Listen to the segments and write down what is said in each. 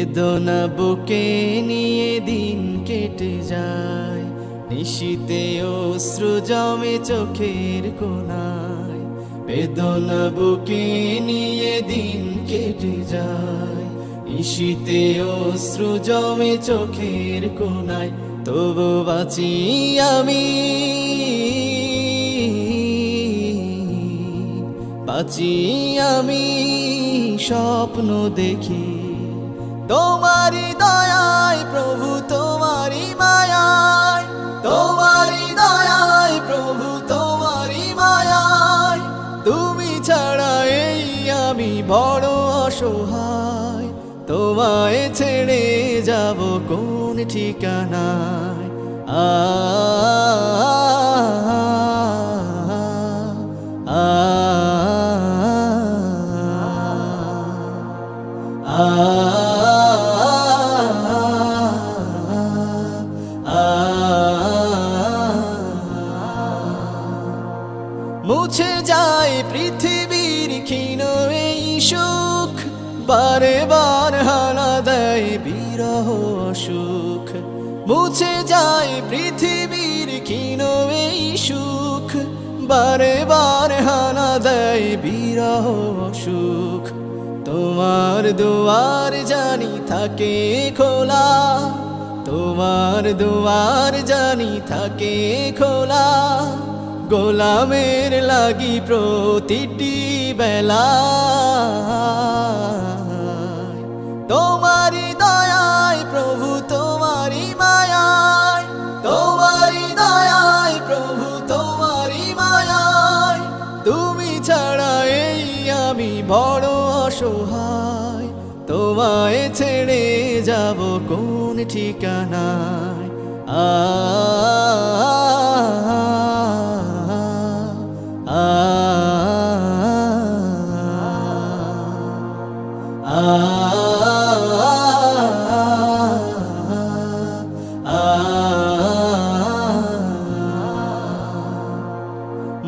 বেদনা বুকে নিয়ে দিন কেটে যায়। নিশীতে অশ্রু জমে চোখের কোনায় বেদনা বুকে নিয়ে দিন কেটে যায়। নিশীতে অশ্রু জমে চোখের কোনায় তবু বাঁচি আমি। বাঁচি আমি স্বপ্ন দেখি। তোমারি দয়ায় প্রভু তোমারি মায়ায় তোমারি দয়ায় প্রভু তোমারি মায়ায় তুমি ছাড়া এই আমি বড় অসহায় তোমায় ছেড়ে যাব কোন ঠিকানায় আ আ মুছে যায় পৃথিবীর ক্ষীণ এই সুখ। বারে বার হানা দেয় বিরহ সুখ। মুছে যায় পৃথিবীর ক্ষীণ এই সুখ। বারে বার হানা দেয় বিরহ সুখ। তোমার দুয়ার জানি থাকে খোলা। তোমার দুয়ার জানি থাকে খোলা। গোলামের লাগি প্রতিটি বেলা। তোমারি দয়ায় প্রভু তোমারি মায়ায়। তোমারি দয়ায় প্রভু তোমারি মায়ায়। তুমি ছাড়া এই আমি বড় অসহায়। তোমায় ছেড়ে যাব কোন ঠিকানায়? আ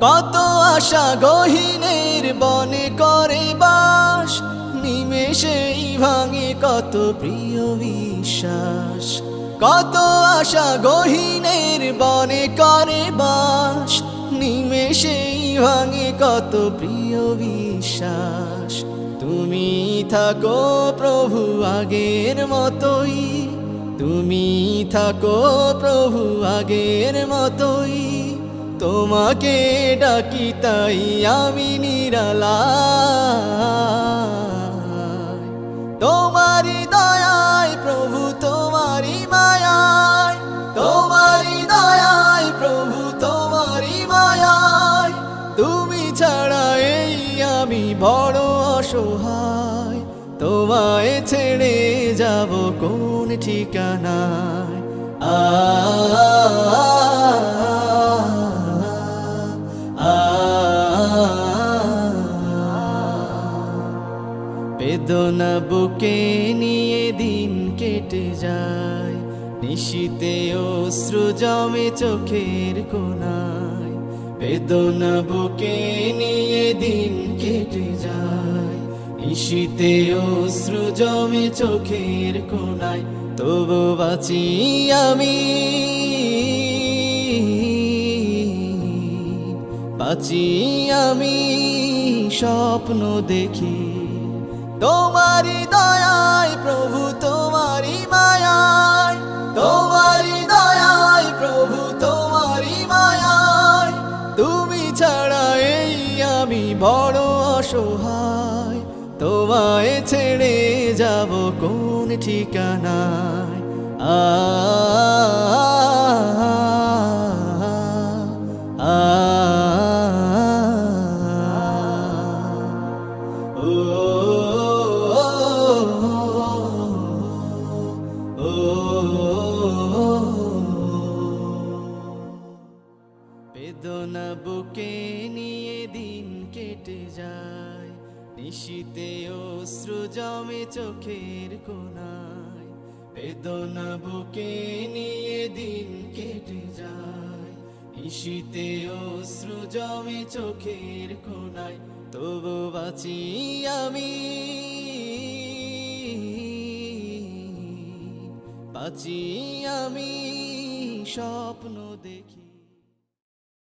কত আশা গহিনের বনে করে বাস, নিমেষেই ভাঙে কত প্রিয় বিশ্বাস। কত আশা গহিনের বনে করে বাস, নিমেষেই ভাঙে কত প্রিয় বিশ্বাস। তুমি থাকো প্রভু আগের মতোই। তুমি থাকো প্রভু আগের মতোই। তোমাকে ডাকি তাই আমি নিরালা। তোমারি দয়ায় প্রভু তোমারি মায়ায়। তোমারি দয়ায় প্রভু তোমারি মায়ায়। তুমি ছাড়া এই আমি বড় অসহায়। তোমায় ছেড়ে যাব কোন ঠিকানায় বেদনা বুকে নিয়ে দিন কেটে যায় নিশীতে অশ্রু জমে চোখের কোনায় বেদনা বুকে নিয়ে দিন কেটে যায় নিশীতে অশ্রু জমে চোখের কোনায় তবু বাঁচি আমি। বাঁচি আমি স্বপ্ন দেখি। তোমারি দয়ায় প্রভু তোমারি মায়ায়। তোমারি দয়ায় প্রভু তোমারি মায়ায়। তুমি ছাড়া এই আমি বড় অসহায়। তোমায় ছেড়ে যাব কোন ঠিকানায় আ বেদনা বুকে নিয়ে দিন কেটে যায় নিশীতে অশ্রু জমে চোখের কোনায় বেদনা বুকে নিয়ে দিন কেটে যায়। নিশীতে অশ্রু জমে চোখের কোনায় তবু বাঁচি আমি। বাঁচি আমি, স্বপ্ন দেখি।